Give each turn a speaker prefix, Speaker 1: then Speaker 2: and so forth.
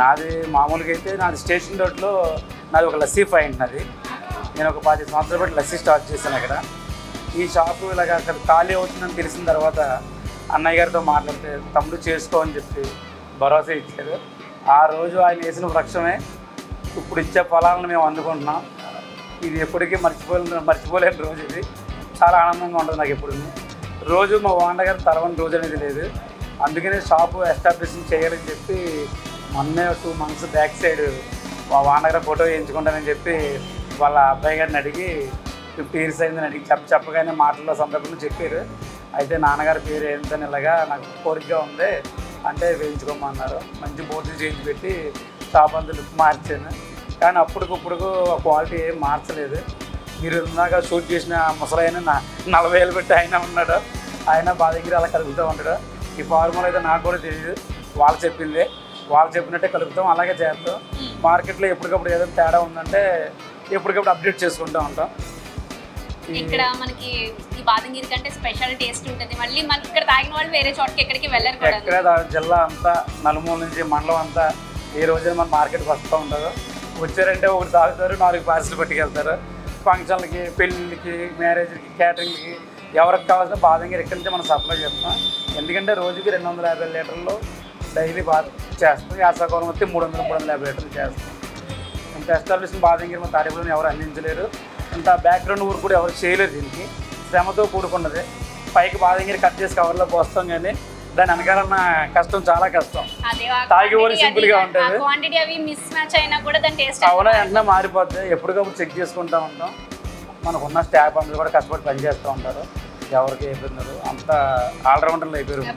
Speaker 1: నాది మామూలుగా అయితే నాది స్టేషన్ రోడ్లో నాది ఒక లస్సీ పాయింట్ నాది. నేను ఒక పది సంవత్సరాల బట్టి లస్సీ స్టార్ట్ చేశాను అక్కడ. ఈ షాపు ఇలాగ అక్కడ ఖాళీ అవుతుందని తెలిసిన తర్వాత అన్నయ్య గారితో మాట్లాడితే తమ్ముడు చేసుకో అని చెప్పి భరోసా ఇచ్చారు. ఆ రోజు ఆయన వేసిన వృక్షమే ఇప్పుడు ఇచ్చే ఫలాలను మేము అందుకుంటున్నాం. ఇది ఎప్పటికీ మర్చిపోలేని మర్చిపోలేని రోజు ఇది. చాలా ఆనందంగా ఉంటుంది నాకు ఎప్పుడు. రోజు మా వాండగారు తర్వాత తలవని రోజు అనేది లేదు. అందుకనే షాపు ఎస్టాబ్లిష్ చేయాలని చెప్పి మొన్నే టూ మంత్స్ బ్యాక్ సైడ్ వానగర ఫోటో వేయించుకుంటానని చెప్పి వాళ్ళ అబ్బాయి గారిని అడిగి ఫిఫ్టీ ఇయర్స్ అయిందని అడిగి చెప్ప చెప్పగానే మాటల్లో సందర్భంలో చెప్పారు. అయితే నాన్నగారి పేరు ఏంటని ఇలాగా నాకు కోరికగా ఉంది. అంటే వేయించుకోమన్నారు. మంచి బోర్డులు చేయించి పెట్టి షాప్ అంత లుక్ మార్చాను. కానీ అప్పటికప్పుడుకు క్వాలిటీ ఏం మార్చలేదు. మీరు ఇందాక షూట్ చేసిన ముసలైన నా నలభై వేలు పెట్టి ఆయన ఉన్నాడు. ఆయన బాధ దగ్గర అలా కలుపుతూ ఉంటాడు. ఈ ఫార్ములా అయితే నాకు కూడా తెలియదు వాళ్ళు చెప్పింది. వాళ్ళు చెప్పినట్టే కలుపుతాం. అలాగే చేస్తాం. మార్కెట్లో ఎప్పటికప్పుడు ఏదైనా తేడా ఉందంటే ఎప్పటికప్పుడు అప్డేట్ చేసుకుంటూ ఉంటాం. ఈ-
Speaker 2: ఇక్కడ మనకి ఈ బాదంగిరి కంటే స్పెషల్ టేస్ట్ ఉంటుంది. మళ్ళీ మనకి ఇక్కడ తాగిన వాళ్ళు వేరే చోటకి ఎక్కడికి వెళ్ళరు కూడా
Speaker 1: ఎక్కడ జిల్లా అంతా నలుమూల నుంచి మండలం అంతా ఏ రోజున మన మార్కెట్కి వస్తూ ఉంటారు వచ్చారంటే ఒకటి తాగుతారు నాలుగు పార్సల్ పట్టుకెళ్తారు. ఫంక్షన్లకి పెళ్ళిళ్ళకి మ్యారేజ్కి క్యాటరింగ్కి ఎవరికి కావాల్సిన బాదంగిరి ఇక్కడి నుంచి మనం సప్లై చేస్తాం ఎందుకంటే రోజుకి రెండు వందల యాభై లీటర్లు డైలీ బా చేస్తాం. యాసకాలం వస్తే మూడు వందల మూడు వందల యాభై లీటర్లు చేస్తాం. ఇంత ఎస్టాబ్లిష్ బాదంగిరి మన తాడేపులను ఎవరు అందించలేరు. ఇంత బ్యాక్గ్రౌండ్ ఊరు కూడా ఎవరు చేయలేరు దీనికి. శ్రమతో కూడుకున్నది. పైకి బాదంగిరి కట్ చేసి కవర్లో పోస్తాం కానీ దాని వెనకాలన్న కష్టం చాలా కష్టం. తాగి పోనీ simple గా ఉంటది.
Speaker 2: క్వాంటిటీ అవి మిస్ మ్యాచ్ అయినా కూడా దాని టేస్ట్
Speaker 1: అవునా? వెంటనే మారిపోద్ది. ఎప్పటికప్పుడు చెక్ చేసుకుంటూ ఉంటాం. మనకున్న స్టాఫ్ అందరూ కూడా కష్టపడి పనిచేస్తూ ఉంటారు. ఎవరికి ఇబ్బందులు అంతా ఆల్రౌండర్లు అయిపోయారు.